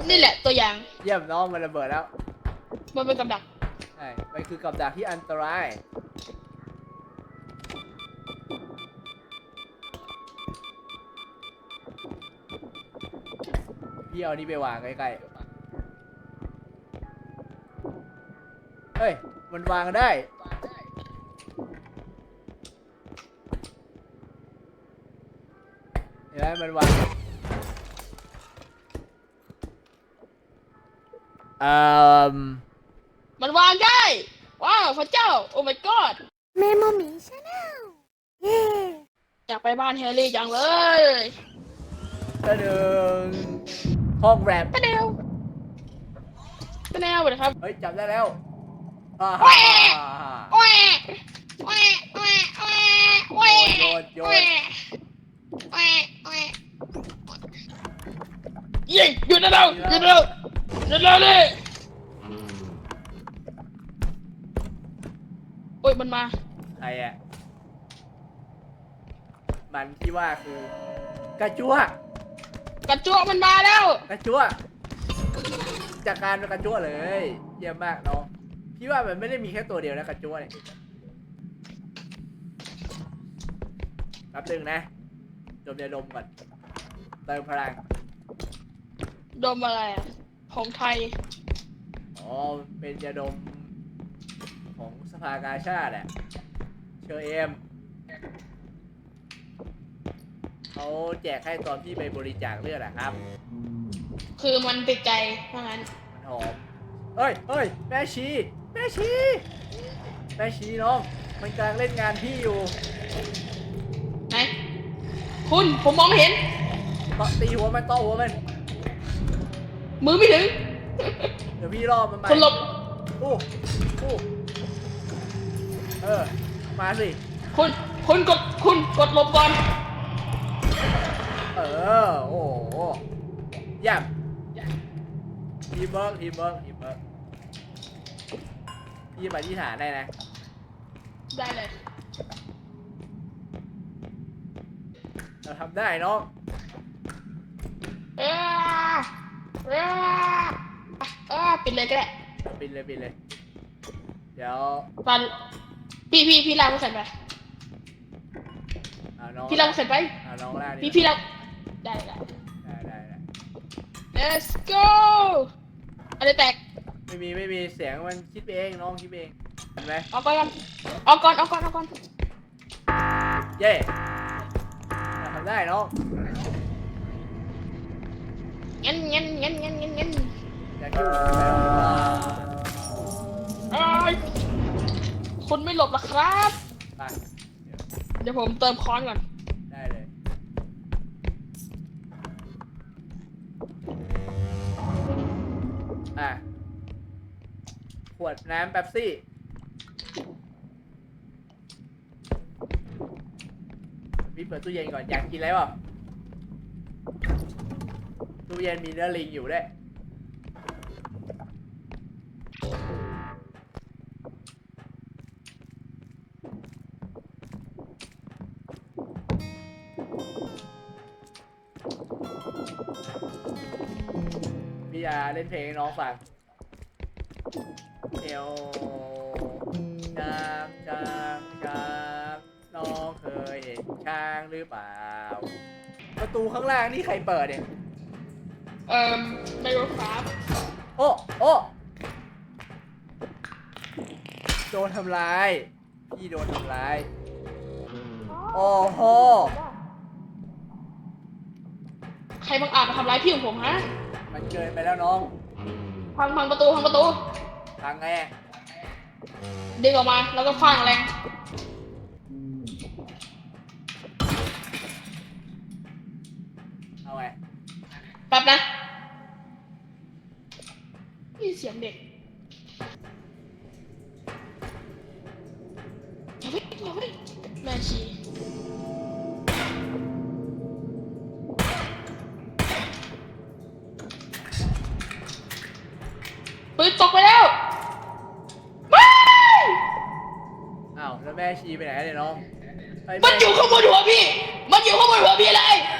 เคนี่แหละตัวอย่างเยี่ยมน้องมันระเบิดแล้วมันเป็นกับดักใช่มันคือกับดักที่อันตราย พี่เอานี่ไปวางใกล้ๆเฮ้ย มันวางได้ เห็นไหมมันวาง เอ่อมันวางได้ ว้าวพระเจ้า โอ้ my god เมโมมีชาแนลเย้อยากไปบ้านแฮร์รี่จังเลยตะดึงห้องแรปตะเดียวตะแนวเลยครับ เฮ้ยจับได้แล้วอ่าแหว่ฮ่าแหวะแหวะแหวะแหวะแหวะโยนโยแหนวะแหวะแหวะยิงหยุดนะเราหยุดนะเราหยุดนะ เราเลยโอ้ยมันมา ใครอะมันที่ว่าคือกระจัวกระจัวมันมาแล้ว กระจัวจากการเป็นกระจัวเลย เยี่ยมมากน้องพี่ว่ามันไม่ได้มีแค่ตัวเดียวนะกระจัวเนี่ยแป๊บนึงนะดมยาดมก่อนเติมพลัง ดมอะไรอะ ของไทย อ๋อ เป็นยาดมของสภากาชาติอะเชอเอมเขาแจกให้ตอนที่ไปบริจาคเลือดอะครับ คือมันติดใจเพราะงั้น มันหอมเฮ้ยเฮ้ยแม่ชี แม่ชี แม่ชีน้อง มันกำลังเล่นงานพี่อยู่ไหน คุณผมมองไม่เห็นตตีหัวมันต่อหัวมัน มือไม่ถึง เดี๋ยวพี่รอมันมาคุณหลบ โอ้โอ้เออ มาสิคุณคุณกดคุณกดหลบก่อน เออ โอ้โหเย่ำทีมเบิร์กทีมเบิร์กทีมเบิร์กพี่มาที่ฐานได้นะ ได้เลย เราทำได้น้องเอ อเออเออปิดเลยก็ได้ปิดเลยปิดเลย เดี๋ยวปันพี่พี่พี่ลากมันเสร็จไปเอาน้องพี่ลากมันเสร็จไปเอาน้องล่าดิพี่พี่ลากได้ได้ ได้ได้ได้ let's go อะไรแตกไม่มีไม่มีเสียงมันคิดไปเองน้องคิดไปเองเห็นไหมเอาก่อนเอาก่อนเอาก่อนเอาก่อนเย่เราทำได้น้องเงี้ยเงี้ยเงี้ยเงี้ยเงี้ยเงี้ยอย่าคิดว่าไปหรอกเอ้ยคุณไม่หลบหรอครับ ไปเดี๋ยวผมเติมค้อนก่อน ได้เลยอะขวดน้ำแป๊บซี่ พี่เปิดตู้เย็นก่อน อยากกินอะไรเปล่า ตู้เย็นมีเนื้อลิงอยู่ด้วยพี่อาเล่นเพลงให้น้องฟังเอวช้างช้างช้างน้องเคยเห็นช้างหรือเปล่า ประตูข้างล่างนี่ใครเปิดเนี่ย เอ่อไม่รู้ครับโอ้โอ้โดนทำร้ายพี่โดนทำร้ายโอ้โหใครบังอาจมาทำร้ายพี่ของผมฮะมันเกินไปแล้วน้องพังพังประตูพังประตูทางไงอะดึงออกมาแล้วก็ฟาดแรงเอาไงแป๊บนะนี่ เสียงเด็กอย่าเพิ่งอย่าเพิ่งแม่ชีปืนตกไปแล้วไม่อ้าวแล้วแม่ชีไปไหนเนี่ยน้องไปมันแม่อยู่ข้างบนหัวพี่ มันอยู่ข้างบนหัวพี่เลยอยามันเสีย